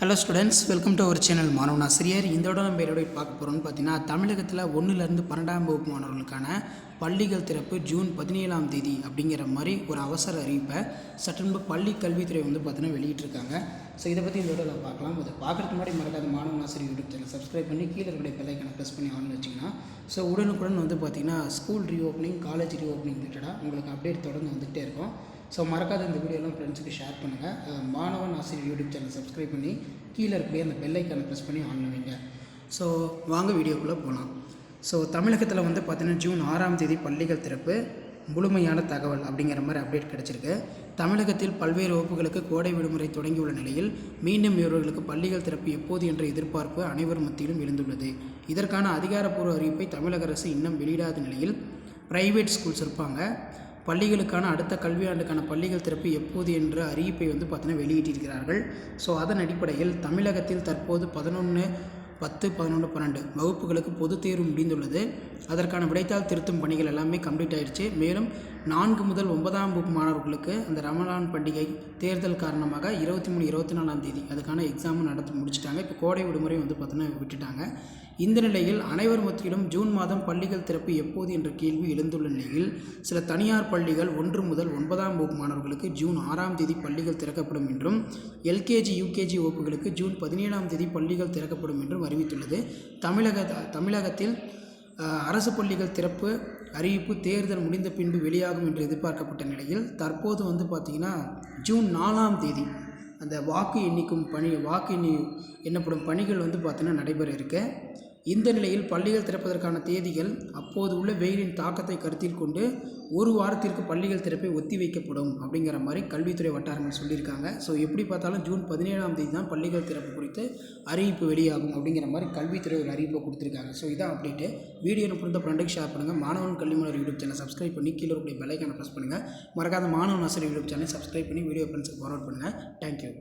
Hello students welcome to our channel மாணவன் ஆசிரியர் இந்த விட நம்ம என்னோட பார்க்க போகிறோம்னு பார்த்தீங்கன்னா தமிழகத்தில் ஒன்றுலேருந்து பன்னெண்டாம் வகுப்பு மாணவர்களுக்கான பள்ளிகள் திறப்பு ஜூன் பதினேழாம் தேதி அப்படிங்கிற மாதிரி ஒரு அவசர அறிவிப்பை சட்டன்பு பள்ளி கல்வித்துறை வந்து பார்த்தீங்கன்னா வெளியிட்டிருக்காங்க. ஸோ இதை பற்றி இந்த விட பார்க்கலாம். இதை பார்க்குறதுக்கு முன்னாடி மறக்காத மாணவன் ஆசிரியர் யூடியூப் சேனல் சப்ஸ்கிரைப் பண்ணி கீழே இருக்கிற பெல்லைக்கனை ப்ரெஸ் பண்ணி ஆன் வச்சிங்கன்னா ஸோ உடனுக்குடன் வந்து பார்த்தீங்கன்னா ஸ்கூல் ரீஓப்பனிங் காலேஜ் ரீஓப்பனிங் ரிலேட்டடாக உங்களுக்கு அப்டேட் தொடர்ந்து வந்துகிட்டே இருக்கும். ஸோ மறக்காத இந்த வீடியோலாம் ஃப்ரெண்ட்ஸுக்கு ஷேர் பண்ணுங்கள் மாணவன் ஆசிரியர் யூடியூப் சேனல் சப்ஸ்கிரைப் பண்ணி கீழே இருக்கக்கூடிய அந்த பெல்லைக்கான ப்ரெஸ் பண்ணி ஆன் வைங்க ஸோ வாங்க வீடியோக்குள்ளே போகலாம் ஸோ தமிழகத்தில் வந்து பார்த்தீங்கன்னா ஜூன் ஆறாம் தேதி பள்ளிகள் திறப்பு முழுமையான தகவல் அப்படிங்கிற மாதிரி அப்டேட் கிடச்சிருக்கு. தமிழகத்தில் பல்வேறு வகுப்புகளுக்கு கோடை விடுமுறை தொடங்கியுள்ள நிலையில் மீண்டும் இவர்களுக்கு பள்ளிகள் திறப்பு எப்போது என்ற எதிர்பார்ப்பு அனைவர் மத்தியிலும் எழுந்துள்ளது. இதற்கான அதிகாரப்பூர்வ அறிவிப்பை தமிழக அரசு இன்னும் வெளியிடாத நிலையில் பிரைவேட் ஸ்கூல்ஸ் இருப்பாங்க. பள்ளிகளுக்கான அடுத்த கல்வியாண்டுக்கான பள்ளிகள் திறப்பு எப்போது என்ற அறிவிப்பை வந்து பார்த்தீங்கன்னா வெளியிட்டிருக்கிறார்கள். ஸோ அதன் அடிப்படையில் தமிழகத்தில் தற்போது பதினொன்று பத்து பதினொன்று பன்னெண்டு வகுப்புகளுக்கு பொதுத் தேர்வு முடிந்துள்ளது. அதற்கான விடைத்தாள் திருத்தும் பணிகள் எல்லாமே கம்ப்ளீட் ஆயிடுச்சு. மேலும் நான்கு முதல் ஒன்பதாம் வகுப்பு மாணவர்களுக்கு அந்த ரமலான் பண்டிகை தேர்தல் காரணமாக இருபத்தி மூணு இருபத்தி நாலாம் தேதி அதுக்கான எக்ஸாமும் நடத்தி முடிச்சிட்டாங்க. இப்போ கோடை விடுமுறை வந்து பார்த்தீங்கன்னா விட்டுட்டாங்க. இந்த நிலையில் அனைவர் மத்தியிலும் ஜூன் மாதம் பள்ளிகள் திறப்பு எப்போது என்ற கேள்வி எழுந்துள்ள நிலையில் சில தனியார் பள்ளிகள் ஒன்று முதல் ஒன்பதாம் வகுப்பு மாணவர்களுக்கு ஜூன் ஆறாம் தேதி பள்ளிகள் திறக்கப்படும் என்றும் எல்கேஜி யூகேஜி வகுப்புகளுக்கு ஜூன் பதினேழாம் தேதி பள்ளிகள் திறக்கப்படும் என்றும் அறிவித்துள்ளது. தமிழக தமிழகத்தில் அரசு பள்ளிகள் திறப்பு அறிவிப்பு தேர்தல் முடிந்த பின்பு வெளியாகும் என்று எதிர்பார்க்கப்பட்ட நிலையில் தற்போது வந்து பார்த்திங்கன்னா ஜூன் நாலாம் தேதி அந்த வாக்கு எண்ணிக்கும் பணி வாக்கு எண்ணி எண்ணப்படும் பணிகள் வந்து பார்த்திங்கன்னா நடைபெற இருக்குது இந்த நிலையில் பள்ளிகள் திறப்பதற்கான தேதிகள் அப்போது உள்ள வெயிலின் தாக்கத்தை கருத்தில் கொண்டு ஒரு வாரத்திற்கு பள்ளிகள் திறப்பை ஒத்தி வைக்கப்படும் அப்படிங்கிற மாதிரி கல்வித்துறை வட்டாரங்கள் சொல்லியிருக்காங்க. ஸோ எப்படி பார்த்தாலும் ஜூன் பதினேழாம் தேதி தான் பள்ளிகள் திறப்பு குறித்து அறிவிப்பு வெளியாகும் அப்படிங்கிற மாதிரி கல்வித்துறை ஒரு அறிவிப்பை கொடுத்துருக்காங்க. ஸோ இதான் அப்டேட்டு வீடியோ புரிந்த ஃப்ரெண்டுக்கு ஷேர் பண்ணுங்கள் மாணவன் கல்விமலர் யூடியூப் சேனல் சப்ஸ்கிரைப் பண்ணி கீழே இருக்கக்கூடிய பெல்லைக்கான ப்ரெஸ் பண்ணுங்கள் மறக்காத மாணவன் ஆசிரியர் யூடியூப் சேனல் சப்ஸ்கிரைப் பண்ணி வீடியோ ஃப்ரெண்ட்ஸுக்கு ஃபார்வர்ட் பண்ணுங்கள் தேங்க்யூ